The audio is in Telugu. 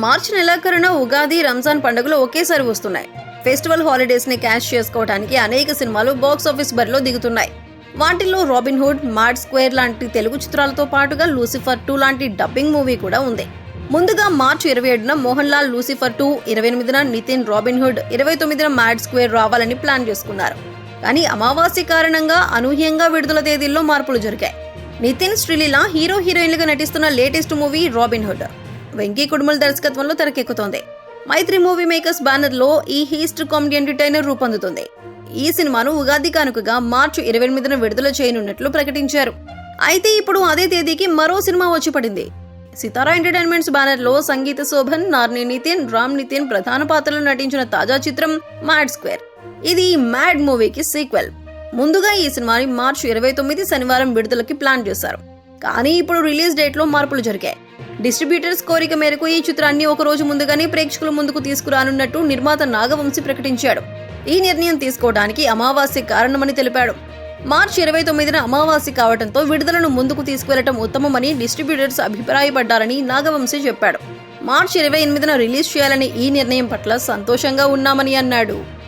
మార్చి నెలాఖరున ఉగాది రంజాన్ పండుగలు ఒకేసారి వస్తున్నాయి. ఫెస్టివల్ హాలిడేస్ని క్యాష్ చేసుకోవడానికి అనేక సినిమాలు బాక్స్ ఆఫీస్ బరిలో దిగుతున్నాయి. వాటిల్లో రాబిన్హుడ్ మాడ్ స్క్వేర్ లాంటి తెలుగు చిత్రాలతో పాటుగా లూసిఫర్ టూ లాంటి డబ్బింగ్ మూవీ కూడా ఉంది. ముందుగా మార్చి ఇరవై ఏడున మోహన్ లాల్ లూసిఫర్ టూ ఇరవై ఎనిమిదిన నితిన్ రాబిన్ హుడ్ ఇరవై తొమ్మిదిన మ్యాడ్ స్క్వేర్ రావాలని ప్లాన్ చేసుకున్నారు. కానీ అమావాస్య కారణంగా అనూహ్యంగా విడుదల తేదీల్లో మార్పులు జరిగాయి. నితిన్ శ్రీలీల హీరో హీరోయిన్లుగా నటిస్తున్న latest movie Robin Hood. Venky Kudumula దర్శకత్వంలో తెరకెక్కుతోంది. మైత్రి మూవీ మేకర్స్ బ్యానర్లో ఈ హీస్ట్ కామెడీ ఎంటర్టైనర్ రూపొందుతుంది. ఈ సినిమాను ఉగాది కానుకగా మార్చి ఇరవై ఎనిమిదిన విడుదల చేయనున్నట్లు ప్రకటించారు. అయితే ఇప్పుడు అదే తేదీకి మరో సినిమా వచ్చి పడింది. సితారా ఎంటర్టైన్మెంట్స్ బ్యానర్లో సంగీత శోభన్ నార్ని నితిన్ రామ్ నితిన్ ప్రధాన పాత్రలో నటించిన తాజా చిత్రం మ్యాడ్ స్క్వేర్. ఇది మ్యాడ్ మూవీకి సీక్వెల్. ముందుగా ఈ సినిమాని మార్చి ఇరవై తొమ్మిది శనివారం విడుదలకి ప్లాన్ చేశారు. కానీ ఇప్పుడు రిలీజ్ డేట్లో మార్పులు జరిగాయి. డిస్ట్రిబ్యూటర్స్ కోరిక మేరకు ఈ చిత్రాన్ని ఒక రోజు ముందుగానే ప్రేక్షకుల ముందుకు తీసుకురానున్నట్టు నిర్మాత నాగవంశి ప్రకటించాడు. ఈ నిర్ణయం తీసుకోవడానికి అమావాస్య కారణమని తెలిపాడు. మార్చి ఇరవై తొమ్మిదిన అమావాస్య కావడంతో విడుదలను ముందుకు తీసుకువెళ్ళటం ఉత్తమమని డిస్ట్రిబ్యూటర్స్ అభిప్రాయపడ్డారని నాగవంశి చెప్పాడు. మార్చి ఇరవై ఎనిమిదిన రిలీజ్ చేయాలని ఈ నిర్ణయం పట్ల సంతోషంగా ఉన్నామని అన్నాడు.